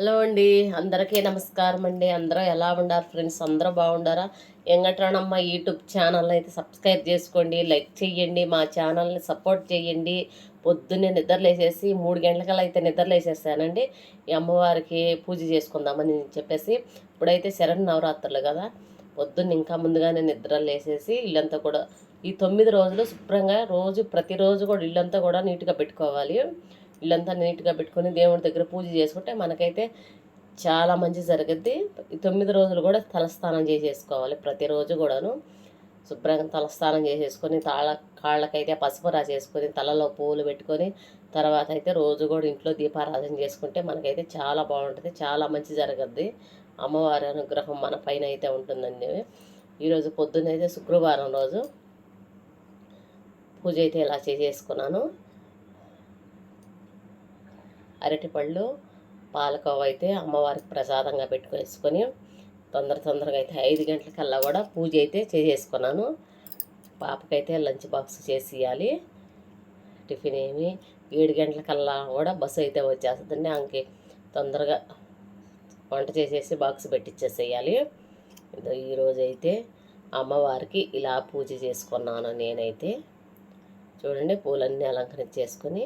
Hello అండి. అందరికీ నమస్కారం అండి. అందరూ ఎలా ఉండారు ఫ్రెండ్స్? అందరూ బాగుండారా? ఎంగట్రానమ్మ యూట్యూబ్ ఛానల్ అయితే సబ్స్క్రైబ్ చేసుకోండి లైక్ చేయండి మా ఛానల్ని సపోర్ట్ చేయండి పొద్దున్నే నిద్రలేసేసి మూడు గంటలకల్లా అయితే నిద్రలేసేసానండి ఈ అమ్మవారికి పూజ చేసుకుందామని చెప్పేసి ఇప్పుడైతే శరణ్ నవరాత్రులు కదా. పొద్దున్న ఇంకా ముందుగానే నిద్ర లేసేసి ఇల్లంతా కూడా ఈ తొమ్మిది రోజులు శుభ్రంగా రోజు ప్రతిరోజు కూడా ఇల్లంతా కూడా నీట్గా పెట్టుకోవాలి. ఇల్లంతా నీట్గా పెట్టుకొని దేవుడి దగ్గర పూజ చేసుకుంటే మనకైతే చాలా మంచి జరుగుద్ది. తొమ్మిది రోజులు కూడా తలస్నానం చేసేసుకోవాలి ప్రతిరోజు కూడాను. శుభ్రంగా తలస్నానం చేసేసుకొని తాళ కాళ్ళకైతే పసుపు రాసేసుకొని తలలో పూలు పెట్టుకొని తర్వాత అయితే రోజు కూడా ఇంట్లో దీపారాధన చేసుకుంటే మనకైతే చాలా బాగుంటుంది చాలా మంచి జరగద్ది. అమ్మవారి అనుగ్రహం మన పైన అయితే ఉంటుందండి. ఈరోజు పొద్దున్నైతే శుక్రవారం రోజు పూజ అయితే ఇలా చేసేసుకున్నాను. అరటిపళ్ళు పాలకోవ అయితే అమ్మవారికి ప్రసాదంగా పెట్టుకొని తొందర తొందరగా అయితే ఐదు గంటలకల్లా కూడా పూజ అయితే చేసేసుకున్నాను. పాపకైతే లంచ్ బాక్స్ చేసి ఇవ్వాలి టిఫిన్ ఏమి ఏడు గంటలకల్లా కూడా బస్సు అయితే వచ్చేస్తుందండి. ఆమెకి తొందరగా వంట చేసేసి బాక్స్ పెట్టించేసేయాలి ఇదో ఈరోజు అయితే అమ్మవారికి ఇలా పూజ చేసుకున్నాను నేనైతే. చూడండి పూలన్నీ అలంకరించేసుకొని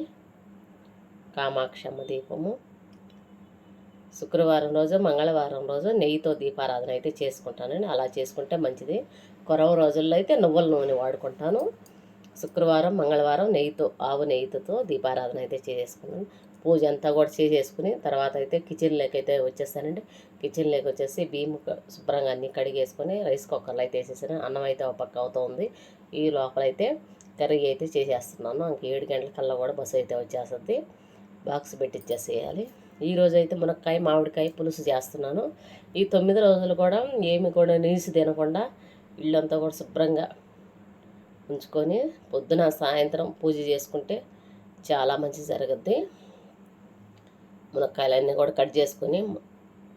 కామాక్షమ్మ దీపము. శుక్రవారం రోజు మంగళవారం రోజు నెయ్యితో దీపారాధన అయితే చేసుకుంటానండి. అలా చేసుకుంటే మంచిది. కొరవ రోజుల్లో అయితే నువ్వుల నూనె వాడుకుంటాను. శుక్రవారం మంగళవారం నెయ్యితో ఆవు నెయ్యితో దీపారాధన అయితే చేసుకున్నాను. పూజ అంతా కూడా చేసేసుకుని తర్వాత అయితే కిచెన్లోకి అయితే వచ్చేస్తానండి. కిచెన్లోకి వచ్చేసి బియ్యం శుభ్రంగా అన్ని కడిగేసుకొని రైస్ కుక్కర్లో అయితే వేసేసాను. అన్నం అయితే ఒక పక్క అవుతుంది. ఈ లోపలైతే కర్రీ అయితే చేసేస్తున్నాను. ఇంక ఏడు గంటల కల్లా కూడా బస్సు అయితే వచ్చేస్తుంది. బాక్స్ పెట్టిచ్చేసేయాలి ఈరోజు అయితే మునక్కాయ మామిడికాయ పులుసు చేస్తున్నాను. ఈ తొమ్మిది రోజులు కూడా ఏమి కూడా నీసి తినకుండా ఇళ్ళంతా కూడా శుభ్రంగా ఉంచుకొని పొద్దున సాయంత్రం పూజ చేసుకుంటే చాలా మంచి జరుగుద్ది. మునక్కాయలన్నీ కూడా కట్ చేసుకొని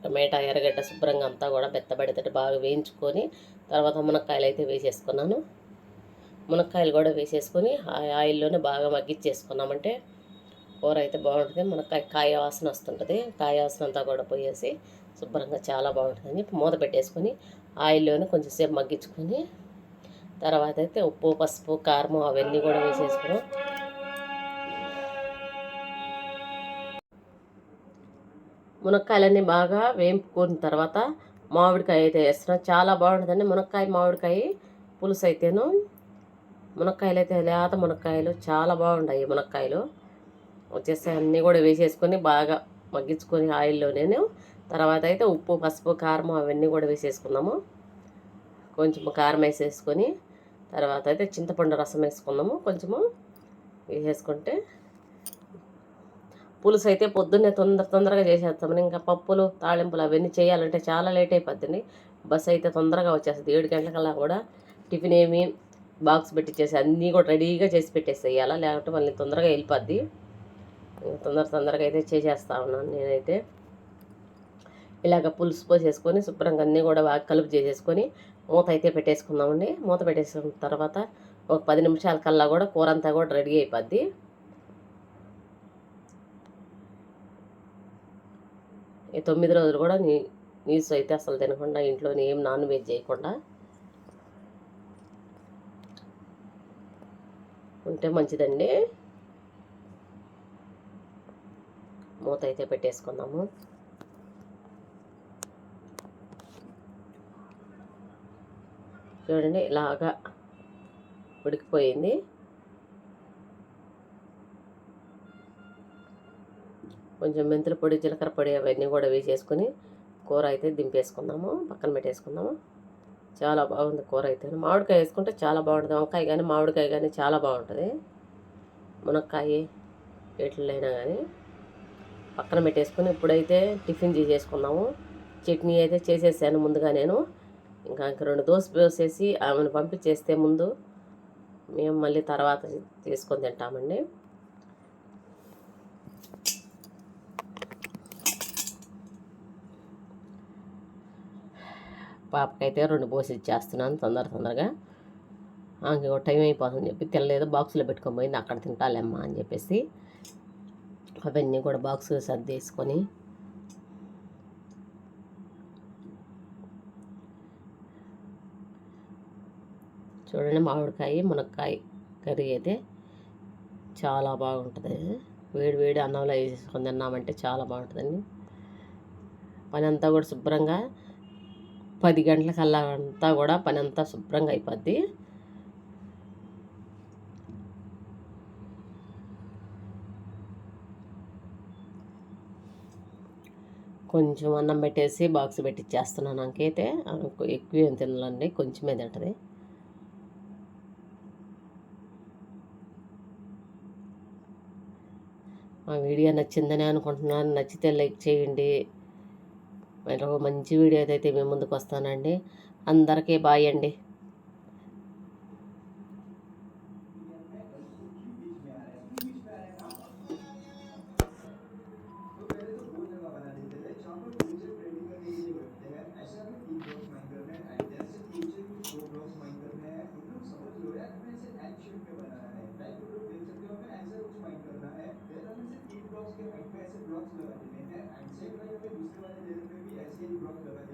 టమాటా ఎర్రగడ్డ శుభ్రంగా అంతా కూడా బెత్తబడితే బాగా వేయించుకొని తర్వాత మునక్కాయలు అయితే వేసేసుకున్నాను. మునక్కాయలు కూడా వేసేసుకొని ఆ ఆయిల్లోనే బాగా మగ్గిచ్చేసుకున్నామంటే కూర అయితే బాగుంటుంది. మనకు కాయ వాసన వస్తుంటుంది. కాయ వాసన అంతా కూడా పోయేసి శుభ్రంగా చాలా బాగుంటుంది అని మూత పెట్టేసుకొని ఆయిల్లోనే కొంచెం సేపు మగ్గించుకొని తర్వాత అయితే ఉప్పు పసుపు కారం అవన్నీ కూడా వేసేసుకున్నాం. మునక్కాయలన్నీ బాగా వేపుకున్న తర్వాత మామిడికాయ అయితే వేస్తున్నాం. చాలా బాగుంటుందండి. మునక్కాయ మామిడికాయ పులుసు అయితేను మునక్కాయలు అయితే లేత మునక్కాయలు చాలా బాగుంటాయి మునక్కాయలు. వచ్చేసి అన్నీ కూడా వేసేసుకొని బాగా మగ్గించుకొని ఆయిల్లో నేను తర్వాత అయితే ఉప్పు పసుపు కారం అవన్నీ కూడా వేసేసుకున్నాము కొంచెం కారం వేసేసుకొని తర్వాత అయితే చింతపండు రసం వేసుకున్నాము కొంచెము వేసేసుకుంటే పులుసు అయితే పొద్దున్నే తొందర తొందరగా చేసేస్తామని ఇంకా పప్పులు తాళింపులు అవన్నీ చేయాలంటే చాలా లేట్ అయిపోతుంది బస్ అయితే తొందరగా వచ్చేస్తుంది. ఏడు గంటలకల్లా కూడా టిఫిన్ ఏమి బాక్స్ పెట్టించేసి అన్నీ కూడా రెడీగా చేసి పెట్టేసేయాలా? లేకపోతే మళ్ళీ తొందరగా వెళ్ళిపోద్ది. తొందర తొందరగా అయితే చేసేస్తా ఉన్నాను నేనైతే. ఇలాగ పులుసు పోసేసుకొని శుభ్రంగా అన్నీ కూడా బాగా కలుపు చేసేసుకొని మూత అయితే పెట్టేసుకుందామండి. మూత పెట్టేసుకున్న తర్వాత ఒక పది నిమిషాల కల్లా కూడా కూర అంతా కూడా రెడీ అయిపోద్ది. ఈ తొమ్మిది రోజులు కూడా నీ నీసు అయితే అసలు తినకుండా ఇంట్లో ఏం నాన్ వెజ్ చేయకుండా. ఉంటే మంచిదండి. మూత అయితే పెట్టేసుకుందాము. చూడండి ఇలాగా ఉడికిపోయింది. కొంచెం మెంతుల పొడి జీలకర్ర పొడి అవన్నీ కూడా వేసేసుకొని కూర అయితే దింపేసుకుందాము. పక్కన పెట్టేసుకుందాము. చాలా బాగుంది కూర అయితే. మామిడికాయ వేసుకుంటే చాలా బాగుంటుంది. వంకాయ కానీ మామిడికాయ కానీ చాలా బాగుంటుంది. మునక్కాయ ఎట్లైనా కానీ. పక్కన పెట్టేసుకొని ఇప్పుడైతే టిఫిన్ చేసేసుకున్నాము. చట్నీ అయితే చేసేసాను ముందుగా నేను. ఇంకా ఇంక రెండు దోశ పోసేసి ఆమెను పంపించేస్తే ముందు మేము మళ్ళీ తర్వాత తీసుకొని తింటామండి. పాపకైతే రెండు పోసి ఇచ్చేస్తున్నాను తొందర తొందరగా. ఆమెకి ఒక టైం అయిపోతుందని చెప్పి తినలేదు బాక్స్లో పెట్టుకొని పోయింది అక్కడ తింటాలేమ్మా అని చెప్పేసి. అవన్నీ కూడా బాక్స్ సర్దేసుకొని చూడండి మామిడికాయ మునక్కాయ కర్రీ అయితే చాలా బాగుంటుంది. వేడి వేడి అన్నంలో వేసేసుకొని తిన్నామంటే చాలా బాగుంటుందండి. పని అంతా కూడా శుభ్రంగా పది గంటలకల్లా అంతా కూడా పని అంతా శుభ్రంగా అయిపోద్ది. కొంచెం అన్నం పెట్టేసి బాక్స్ పెట్టిచ్చేస్తున్నాను నాకైతే. ఎక్కువ ఏం తినాలండి కొంచెమే తింటుంది. మా వీడియో నచ్చిందని అనుకుంటున్నాను నచ్చితే లైక్ చేయండి. మరి మంచి వీడియో అయితే మేము ముందుకు వస్తానండి. అందరికీ బాయ్ అండి. ब्लॉक्स लगा देते हैं एंड सेम वे दूसरे वाले लेयर पे भी ऐसे ही ब्लॉक लगा